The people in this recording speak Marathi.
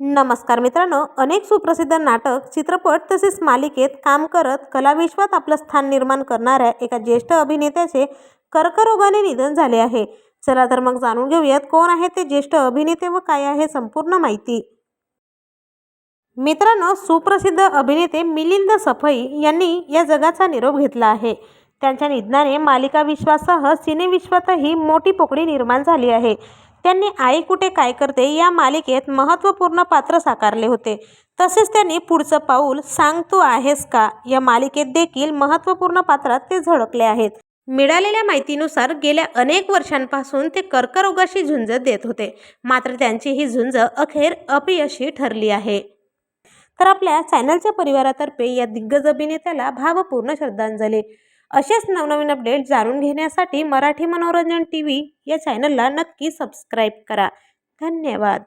नमस्कार मित्रांनो अनेक सुप्रसिद्ध नाटक चित्रपट तसेच मालिकेत काम करत कलाविश्वात आपलं स्थान निर्माण करणाऱ्या एका ज्येष्ठ अभिनेत्याचे कर्करोगाने निधन झाले आहे. चला तर मग जाणून घेऊयात कोण आहे ते ज्येष्ठ अभिनेते व काय आहे संपूर्ण माहिती. मित्रांनो सुप्रसिद्ध अभिनेते मिलिंद सफई यांनी या जगाचा निरोप घेतला आहे. त्यांच्या निधनाने मालिका विश्वासह सिनेविश्वातही मोठी पोकळी निर्माण झाली आहे. त्यांनी आई कुठे काय करते या मालिकेत महत्त्वपूर्ण पात्र साकारले होते. तसेच त्यांनी पुढचं पाऊल सांग तू आहेस का? या मालिकेत देखील महत्त्वपूर्ण पात्रात ते झळकले आहेत. मिळालेल्या माहितीनुसार गेल्या अनेक वर्षांपासून ते कर्करोगाशी झुंज देत होते. मात्र त्यांची ही झुंज अखेर अपयशी ठरली आहे. तर आपल्या चॅनलच्या परिवारातर्फे या दिग्गज अभिनेत्याला भावपूर्ण श्रद्धांजली. असेच नवनवीन अपडेट जाणून घेण्यासाठी मराठी मनोरंजन टी व्ही या चॅनलला नक्की सबस्क्राईब करा. धन्यवाद.